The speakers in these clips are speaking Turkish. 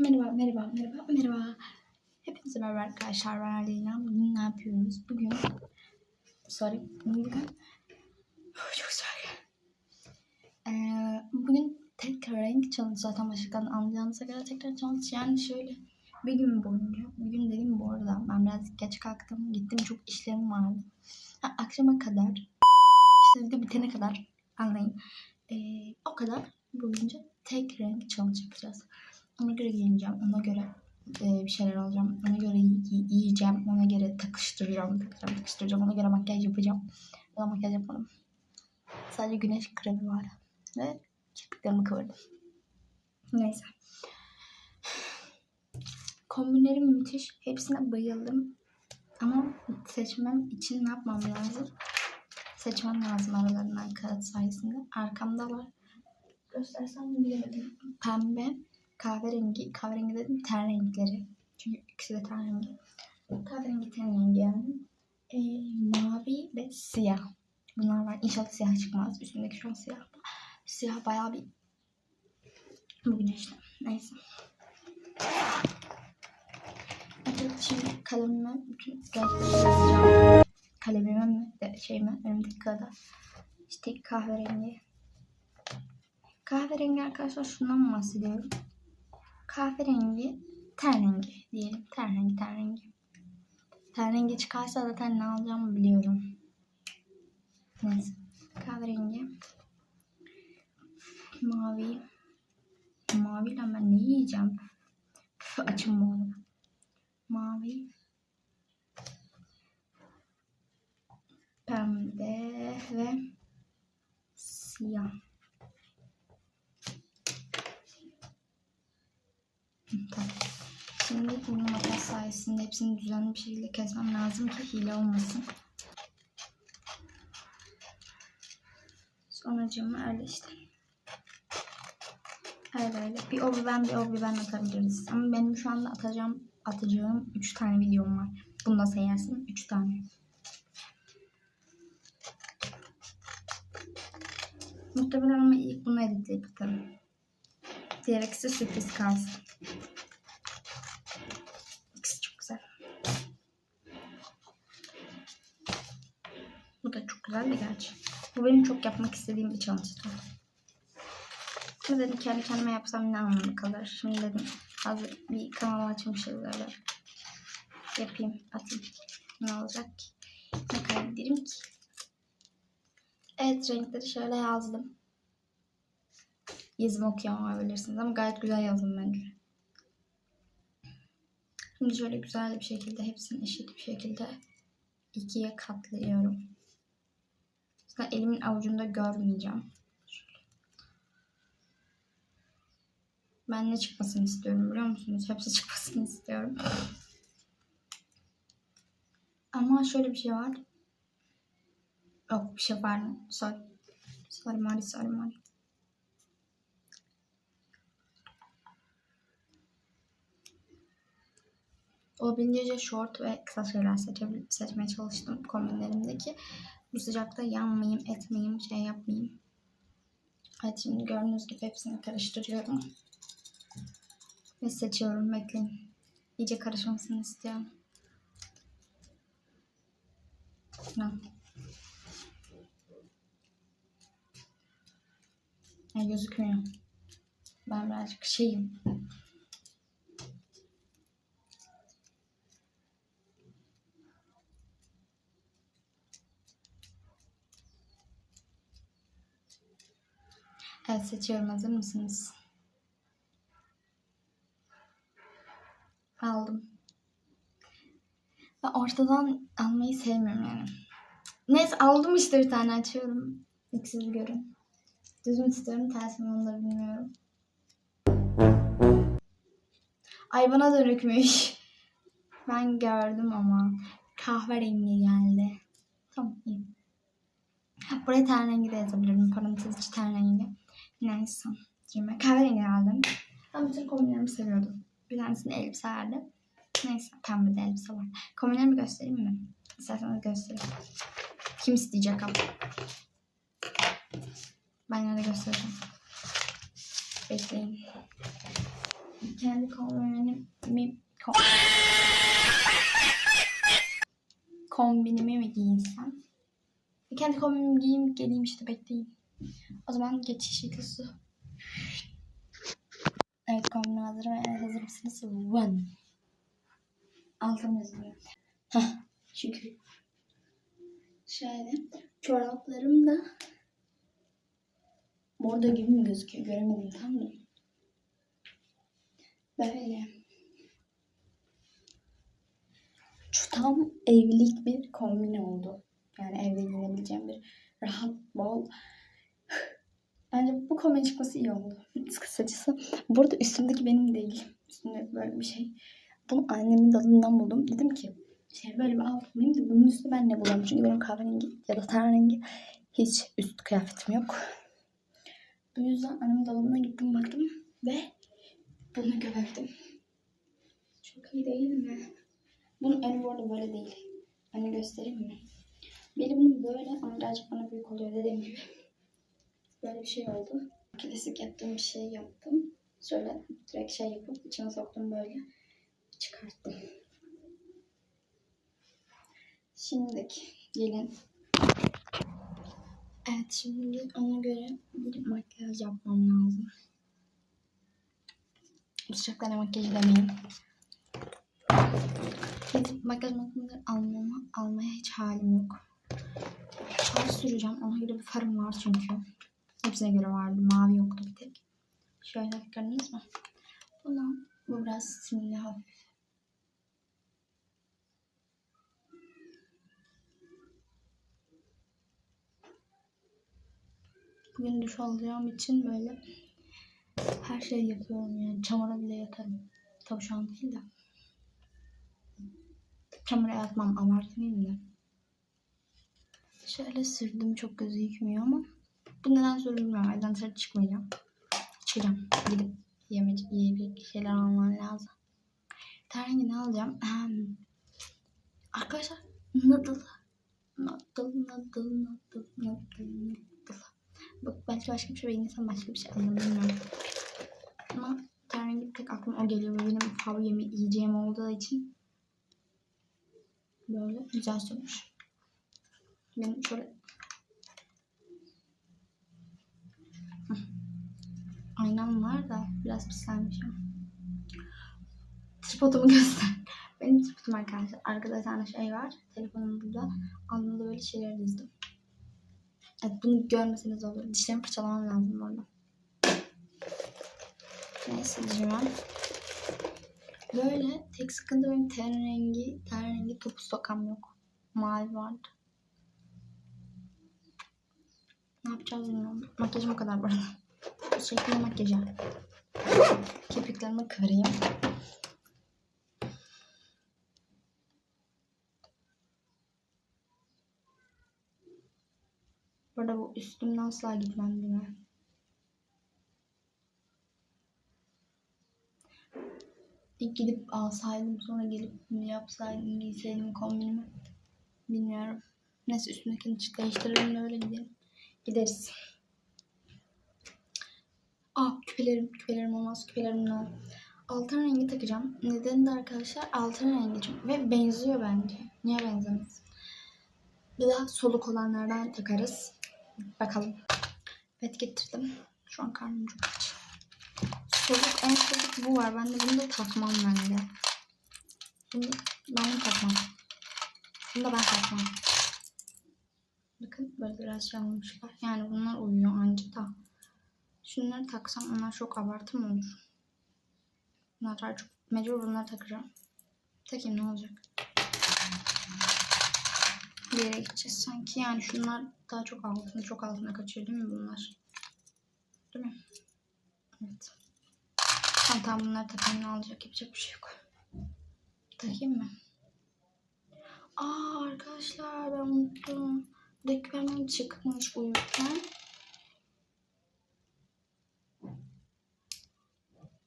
Merhaba, merhaba, merhaba, merhaba. Hepinize merhaba arkadaşlar. Ben Aleyna. Bugün ne yapıyoruz? Bugün... Sorry. Bugün... Çok güzel. Ee, bugün tekrar renk challenge zaten başlıktan anlayacağınıza göre tekrar challenge. Yani şöyle bir gün boyunca, bir gün dediğim bu arada ben biraz geç kalktım. Gittim çok işlerim vardı. Ha, akşama kadar, işte video bitene kadar anlayın. Ee, o kadar boyunca tek renk challenge yapacağız. Ona göre giyineceğim. Ona göre e, bir şeyler alacağım. Ona göre yi- yiyeceğim. Ona göre takıştıracağım. Takacağım, takıştıracağım. Ona göre makyaj yapacağım. Daha makyaj yapmadım. Sadece güneş kremi var. Ve kirpiklerimi kıvırdım. Neyse. Kombinlerim müthiş. Hepsine bayıldım. Ama seçmem için ne yapmam lazım? Seçmem lazım aralarından kağıt sayesinde. Arkamda var. Göstersem bilemedim. Pembe, kahverengi, kahverengi dedim ten renkleri. Çünkü ikisi de ten rengi. Kahverengi ten rengi yani. Ee, mavi ve siyah. Bunlar var. İnşallah siyah çıkmaz. Üstündeki şu an siyah. Siyah bayağı bir bu güneşli. Neyse. Evet şimdi kalemime bütün yazacağım. Kalemime mi? Şeyime önümdeki kağıda. İşte kahverengi. Kahverengi arkadaşlar şundan bahsediyorum. Kahverengi ten rengi diyelim. Ten rengi ten rengi. Ten rengi çıkarsa zaten ne alacağımı biliyorum. Neyse. Kahverengi. Mavi. Maviyle ben ne yiyeceğim? Püf, açım bu arada. Mavi. Pembe ve siyah. Hı, Tamam. Şimdi bu makas sayesinde hepsini düzenli bir şekilde kesmem lazım ki hile olmasın. Sonucuma öyle işte. Öyle öyle. Bir o bir ben bir o bir ben atabiliriz. Ama benim şu anda atacağım atacağım 3 tane videom var. Bunu da sayarsın 3 tane. Muhtemelen ama ilk bunu editleyip atarım. Diğer ikisi sürpriz kalsın. Güzel de gerçi. Bu benim çok yapmak istediğim bir challenge'dı. Ama dedim kendi kendime yapsam ne anlamı kalır. Şimdi dedim hazır bir kanal açmışız öyle. Yapayım, atayım. Ne olacak ki? Ne kaybederim ki? Evet renkleri şöyle yazdım. Yazım okuyamayabilirsiniz ama gayet güzel yazdım bence. Şimdi şöyle güzel bir şekilde hepsini eşit bir şekilde ikiye katlıyorum. Zaten elimin avucunda görmeyeceğim. Ben ne çıkmasını istiyorum biliyor musunuz? Hepsi çıkmasını istiyorum. Ama şöyle bir şey var. Yok bir şey var. Sorry. Sorry Mari, sorry Mari. Olabildiğince short ve kısa şeyler seçmeye çalıştım kombinlerimdeki. Bu sıcakta yanmayayım, etmeyeyim, şey yapmayayım. Evet şimdi gördüğünüz gibi hepsini karıştırıyorum. Ve seçiyorum. Bekleyin. İyice karışmasını istiyorum. Ha. Ya gözükmüyor. Ben birazcık şeyim. Evet seçiyorum. Hazır mısınız? Aldım. Ben ortadan almayı sevmiyorum yani. Neyse aldım işte bir tane açıyorum. İlk görün. Düz mü istiyorum ters onu da bilmiyorum. Ay bana dönükmüş. Ben gördüm ama. Kahverengi geldi. Tamam iyi. Buraya ten rengi de yazabilirim. Parantez içi ten rengi. Neyse. Şimdi kahverengi aldım. Ben bütün kombinlerimi seviyordum. Bir tanesinde elbise vardı. Neyse pembe de elbise var. Kombinlerimi göstereyim mi? İsterseniz göstereyim. Kim isteyecek ama? Ben yine de göstereceğim. Bekleyin. kendi kombinimi kom, kombinimi mi giyinsem? Kendi kombinimi giyeyim geleyim işte bekleyin. O zaman geçiş videosu. Evet kombinim hazır ve hazır mısınız? One. Altın yazıyor. Heh şükür. Şöyle çoraplarım da bordo gibi mi gözüküyor göremedim tam da. Böyle. Şu tam evlilik bir kombin oldu. Yani evde giyinebileceğim bir rahat, bol. Bence bu kombin çıkması iyi oldu. Kısacası. Burada üstümdeki benim değil. Üstümde böyle bir şey. Bunu annemin dalından buldum. Dedim ki şey böyle bir alt bulayım da bunun üstüne ben ne bulamam. Çünkü benim kahverengi ya da ten rengi hiç üst kıyafetim yok. Bu yüzden annemin dolabına gittim baktım ve bunu gördüm. Çok iyi değil mi? Bunun önü bu arada böyle değil. Hani göstereyim mi? Benim böyle ama birazcık bana büyük oluyor dediğim gibi. Böyle bir şey oldu. Klasik yaptığım bir şey yaptım. Şöyle direkt şey yapıp içine soktum böyle. Çıkarttım. Şimdiki gelin. Evet şimdi ona göre bir makyaj yapmam lazım. Sıcaklara makyaj demeyin. Gidip makyaj malzemeleri almama, almaya hiç halim yok. Far süreceğim. Ona göre bir farım var çünkü. Hepsine göre vardı. Mavi yoktu bir tek. Şöyle gördünüz mü? Bundan bu biraz simli hafif. Bugün duş alacağım için böyle her şeyi yapıyorum yani. Çamura bile yatarım. Tabii şu an değil de. Çamura yatmam abartmayayım da. Şöyle sürdüm çok gözükmüyor ama bu neden sürdüm bilmiyorum. Evden dışarı çıkmayacağım. Çıkacağım. Gidip yemek, yiyebilecek şeyler almam lazım. Terrengi ne alacağım? Ahem. Arkadaşlar noodle. Noodle, noodle, noodle, noodle, noodle. Bak belki başka bir şey beğenirsem başka bir şey alırım bilmiyorum. Ama terrengi tek aklıma o geliyor benim favori yeme yiyeceğim olduğu için böyle güzel sürmüş. Benim şöyle Hı. Aynam var da biraz pislenmişim. Tripodumu göster. Benim tripodum arkadaşlar. Arkada bir tane şey var. Telefonum burada. Altında böyle şeyler dizdim. Evet bunu görmeseniz olur. Dişlerimi fırçalamam lazım bu arada. Neyse diyeceğim. Böyle tek sıkıntı benim ten rengi, ten rengi topuz tokam yok. Mavi vardı. Ne yapacağız bilmiyorum. Makyajım o kadar bu arada. Bu şekilde makyajı. Kirpiklerimi kıvırayım. Burada bu üstümden asla gitmem değil mi? İlk gidip alsaydım sonra gelip bunu yapsaydım giyseydim kombinimi. Bilmiyorum. Neyse üstündekini değiştirelim de öyle gidelim. Gideriz. Aa küpelerim, küpelerim olmaz. Küpelerim ne. Altın rengi takacağım. Nedeni de arkadaşlar altın rengi çünkü. Ve benziyor bence. Niye benzemez? Bir daha soluk olanlardan takarız. Bakalım. Evet getirdim. Şu an karnım çok aç. Soluk en soluk bu var. Ben de bunu da takmam bence. Bunu, ben bunu takmam. Bunu da ben takmam. Bakın böyle biraz olmuşlar. Yani bunlar uyuyor anca da. Şunları taksam onlar çok abartı mı olur? Bunlar çok mecbur bunları takacağım. Takayım ne olacak? Bir yere gideceğiz sanki. Yani şunlar daha çok altına çok altına kaçıyor değil mi bunlar? Değil mi? Evet. Tamam tamam bunları takayım ne olacak? Yapacak bir şey yok. Takayım mı? Aa arkadaşlar ben unuttum. Dökmem çıkmış uyurken.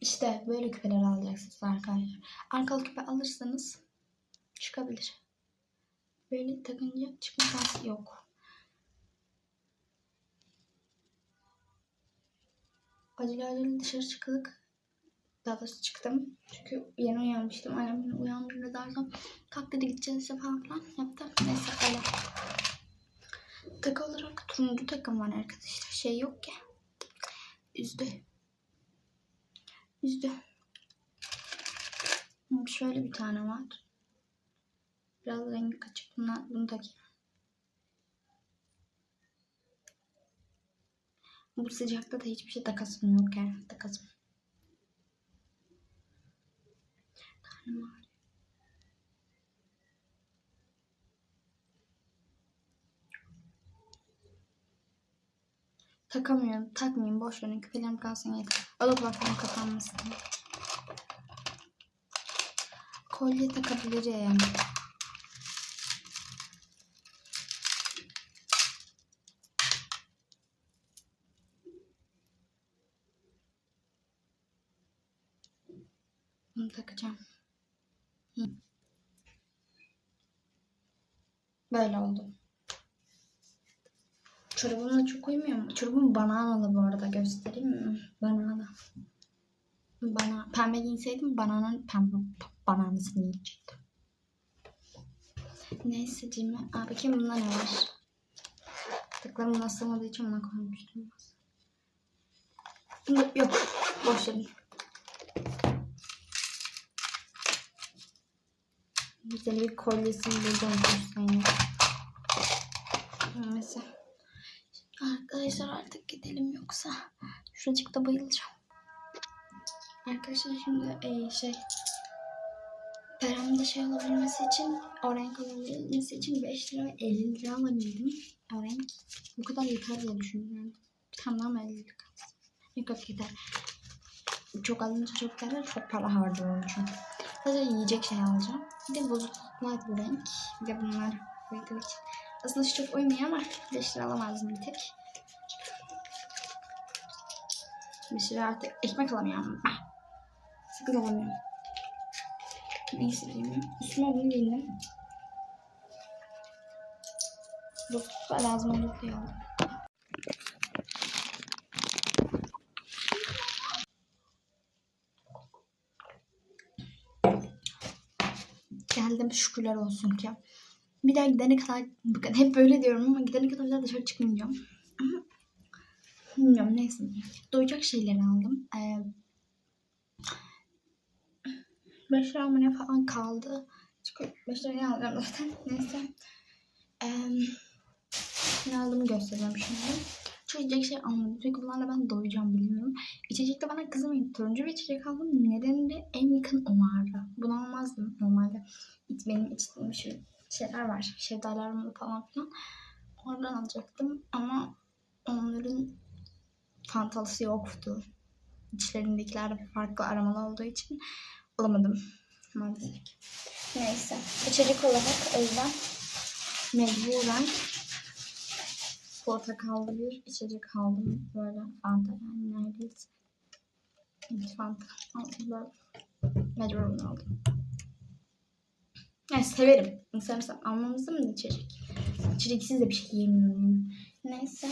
İşte böyle küpeler alacaksınız arkadaşlar. Arkalı küpe alırsanız çıkabilir. Böyle takınca çıkma şansı yok. Acele acele dışarı çıkılık Daha doğrusu çıktım. Çünkü yeni uyanmıştım. Annem beni uyandırdı derken kalk dedi gideceğiz işte falan filan yaptım. Neyse öyle. Takı olarak turuncu takım var arkadaşlar. Şey yok ki. Üzdü. Üzdü. Şöyle bir tane var. Biraz rengi kaçık. Bunlar, bunu takayım. Bu sıcakta da hiçbir şey takasım yok yani. Takasım. Tane var. Takamıyorum. Takmayayım. Boş verin. Küpelerim kalsın yeter. Kulaklarım kapanmasın. Kolye takabilirim. Bunu takacağım. Böyle oldu. Çorabımla çok uymuyor mu? Çorabım bananalı bu arada göstereyim mi? Banana. Bana pembe giyseydim banananın pembe bananasını yiyecektim. Neyse Cimri. Aa bakayım bunda ne var? Tıklarım nasılmadığı için ona koymuştum. Yok. Boş verin. Güzel bir kolyesini yani. Neyse. Arkadaşlar artık gidelim yoksa şuracıkta bayılacağım. Arkadaşlar şimdi e, şey paramda şey alabilmesi için o renk alabilmesi için 5 lira ve 50 lira alabildim. O renk bu kadar yeter diye düşünüyorum. Bir tane daha mı 50 lira kalsın? Yok yeter. Çok alınca çok yeter. Çok para harcıyorum çünkü. Sadece yiyecek şey alacağım. Bir de bozuklar bu renk. Bir de bunlar uyduğu için. Aslında şu çok uymuyor ama 5 lira alamazdım bir tek. Bir süre artık ekmek alamıyorum. Ah. Sakız alamıyorum. Neyse diyeyim. Üstüme bunu giydim. Bozuklar lazım olur diye aldım. Geldim şükürler olsun ki. Bir daha gidene kadar hep böyle diyorum ama gidene kadar bir daha dışarı çıkmayacağım. Bilmiyorum neyse. Doyacak şeyleri aldım. Ee, 5 lira mı ne falan kaldı. Çünkü 5 liraya alacağım zaten. Neyse. Ee, ne aldığımı göstereceğim şimdi. Çok şey almadım. Çünkü bunlarla ben doyacağım biliyorum. İçecekte bana kızmayın. Turuncu bir içecek aldım. Nedeni de en yakın o vardı. Bunu almazdım normalde. Benim içtiğim şu şeyler var. Şeftaliler falan filan. Oradan alacaktım ama onların fantalısı yoktu. İçlerindekiler farklı aramalı olduğu için alamadım maalesef. Neyse. İçecek olarak o yüzden mecburen portakallı bir içecek aldım. Böyle fanta yani neredeyse. Fanta. Aldım. Mecbur bunu aldım. Yani severim. Mesela almamızda mı içecek? İçeceksiz de bir şey yemiyorum. Neyse.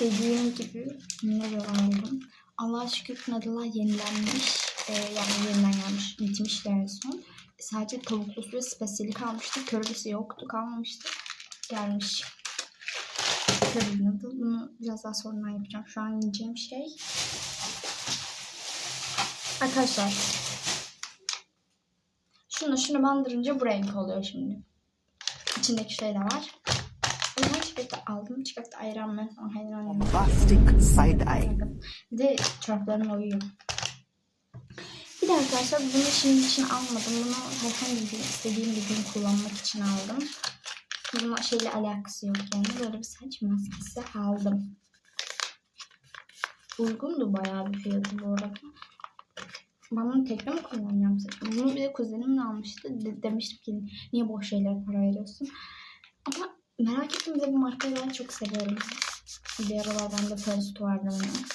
Dediğim gibi ne aldım. Allah'a şükür Nadal'a yenilenmiş. Ee, yani yeniden gelmiş. Bitmiş en son. Sadece tavuklusu ve spesiyeli kalmıştı. Kördesi yoktu. Kalmamıştı. Gelmiş. Curry noodle. Bunu biraz daha sonra yapacağım. Şu an yiyeceğim şey. Arkadaşlar. Şunu şunu bandırınca bu renk oluyor şimdi. İçindeki şey de var. Çikolata aldım. Çikolata ayran ben falan hayran Plastic side eye. Bir de çoraplarım uyuyor. Bir de arkadaşlar bunu şimdi için almadım. Bunu herhangi bir istediğim bir gün kullanmak için aldım. Bunun şeyle alakası yok yani. Böyle bir saç maskesi aldım. Uygundu bayağı bir fiyatı bu arada. Ben bunu tekrar mı kullanacağım? Bunu bir de kuzenimle almıştı. De- demiştim ki niye boş şeylere para veriyorsun? Merak ettim bir de bu markayı ben çok seviyorum. Bir aralar bende Paris vardı onun.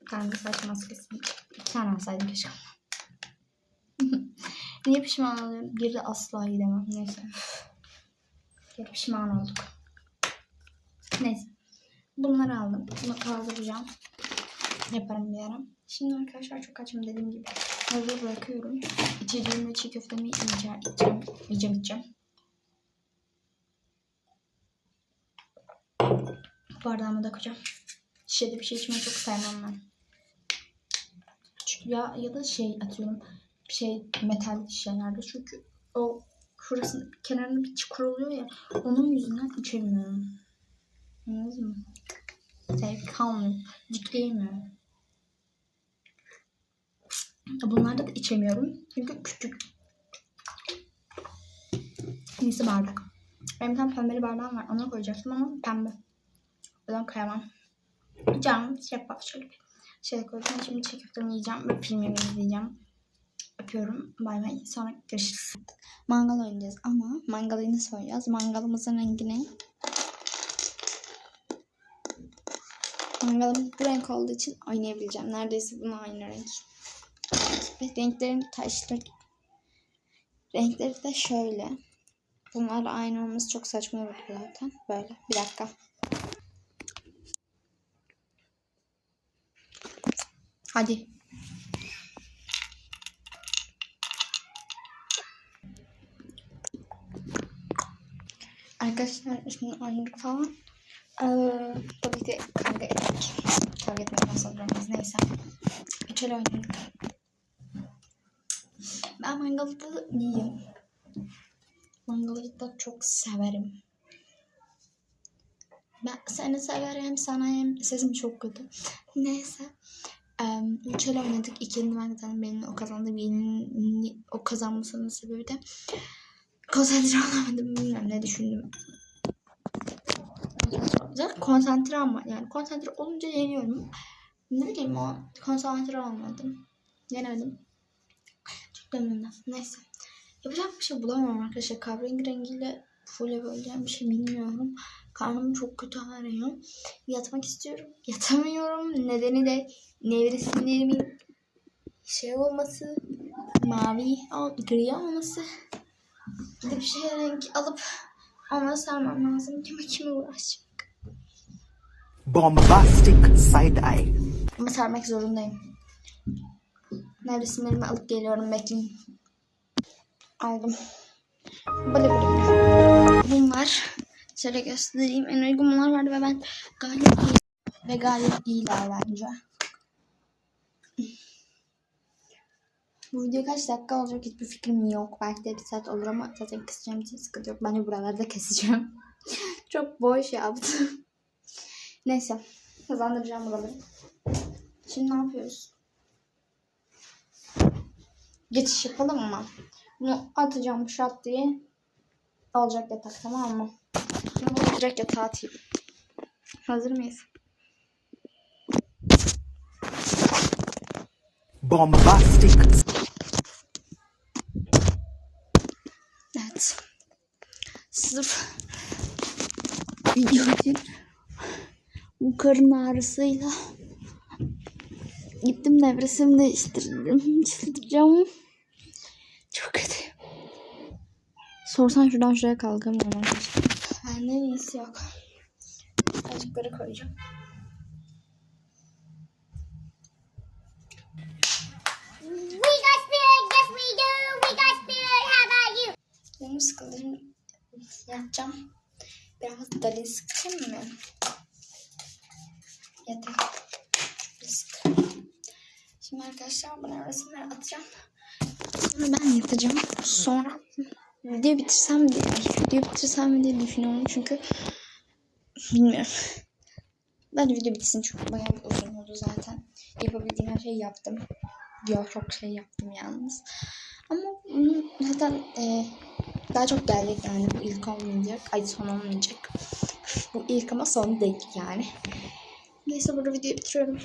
Bir tane de saç maskesi. Bir tane alsaydım keşke. Niye pişman oluyorum? Geri asla gidemem. Neyse. Geri pişman olduk. Neyse. Bunları aldım. Bunu kaldıracağım. yaparım bir ara. Şimdi arkadaşlar çok açım dediğim gibi. Hazır bırakıyorum. İçeceğimle çiğ köftemi yiyeceğim, içeceğim, yiyeceğim, içeceğim. Bardağıma da koyacağım. Şişede bir şey içmeyi çok sevmem ben. Çünkü ya, ya da şey atıyorum şey metal şişelerde çünkü o şurası kenarında bir çukur oluyor ya onun yüzünden içemiyorum. Anladınız mı? Zevk kalmıyor. Dikleyemiyorum. Bunlarda da içemiyorum. Çünkü küçük. Neyse bardak. Benim bir tane pembeli bardağım var. Ona koyacaktım ama pembe. O yüzden koyamam. Cam şeffaf şöyle bir şey koydum. Şimdi çiğ köftemi yiyeceğim ve filmimi izleyeceğim. Öpüyorum. Bay bay. Sonra görüşürüz. Mangal oynayacağız ama mangalı nasıl oynayacağız? Mangalımızın rengi ne? Mangalımız bu renk olduğu için oynayabileceğim. Neredeyse buna aynı renk. Renklerin taşları renkleri de şöyle. Bunlarla aynı olması çok saçma oldu zaten. Böyle. Bir dakika. Hadi. Arkadaşlar şimdi oynadık falan. Ee, tabii ki kavga ettik. Kavga etmekten sonra biz neyse. Üçel oynadık. Ben mangalı da iyiyim. Mangalı da çok severim. Ben seni severim sana hem sesim çok kötü. Neyse. Um, üçel oynadık. İkinin ben zaten benim o kazandı. Birinin o kazanmasının sebebi de konsantre olamadım. Bilmiyorum ne düşündüm. Zaten konsantre ama yani konsantre olunca yeniyorum. Ne bileyim o konsantre olmadım. Yenemedim. Çok memnunum. Neyse. Yapacak bir şey bulamıyorum arkadaşlar. Kahverengi rengiyle full böyle bir şey bilmiyorum. Karnım çok kötü ağrıyor. Yatmak istiyorum. Yatamıyorum. Nedeni de nevresimlerimin şey olması, mavi, gri olması. Bir de bir şey renk alıp ona sarmam lazım. Kime kime uğraşacak. Bombastic side eye. Ama sarmak zorundayım. Nevresimlerimi alıp geliyorum. Bekleyin. Aldım. Böyle böyle. Bunlar. Şöyle göstereyim. En uygun bunlar vardı ve ben gayet iyi. Ve gayet iyiler bence. Bu video kaç dakika olacak hiçbir fikrim yok. Belki de bir saat olur ama zaten keseceğim için sıkıntı yok. Bence buralarda keseceğim. Çok boş yaptım. Neyse. Kazandıracağım buraları. Şimdi ne yapıyoruz? Geçiş yapalım mı? Bunu atacağım şat diye. Alacak yatak tamam mı? Direkt yatağa atayım. Hazır mıyız? Bombastic Evet. Sırf video için bu karın ağrısıyla gittim nevresimi değiştirdim. Çıldıracağım. Çok kötü. Sorsan şuradan şuraya kalkamıyorum arkadaşlar. Bende iyisi yok. Azıcık böyle koyacağım. We got spirit, yes we do. We got spirit, how about you? Canım sıkıldı. Şimdi yatacağım. Biraz dalin sıkayım mı? Sıkayım. Şimdi arkadaşlar bana resimleri atacağım. Sonra ben yatacağım. Sonra video bitirsem mi diye, video bitirsem mi diye düşünüyorum çünkü bilmiyorum. Bence video bitsin çünkü bayağı bir uzun oldu zaten. Yapabildiğim her şeyi yaptım. Yok çok şey yaptım yalnız. Ama bunun zaten e, daha çok gelecek yani bu ilk olmayacak. Ay son olmayacak. Bu ilk ama son değil yani. Neyse burada videoyu bitiriyorum.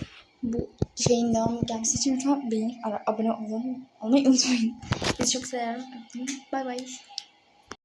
Bu şeyin devamı gelmesi için lütfen beğenip abone olun, olmayı unutmayın. Sizi çok seviyorum. Bay bay.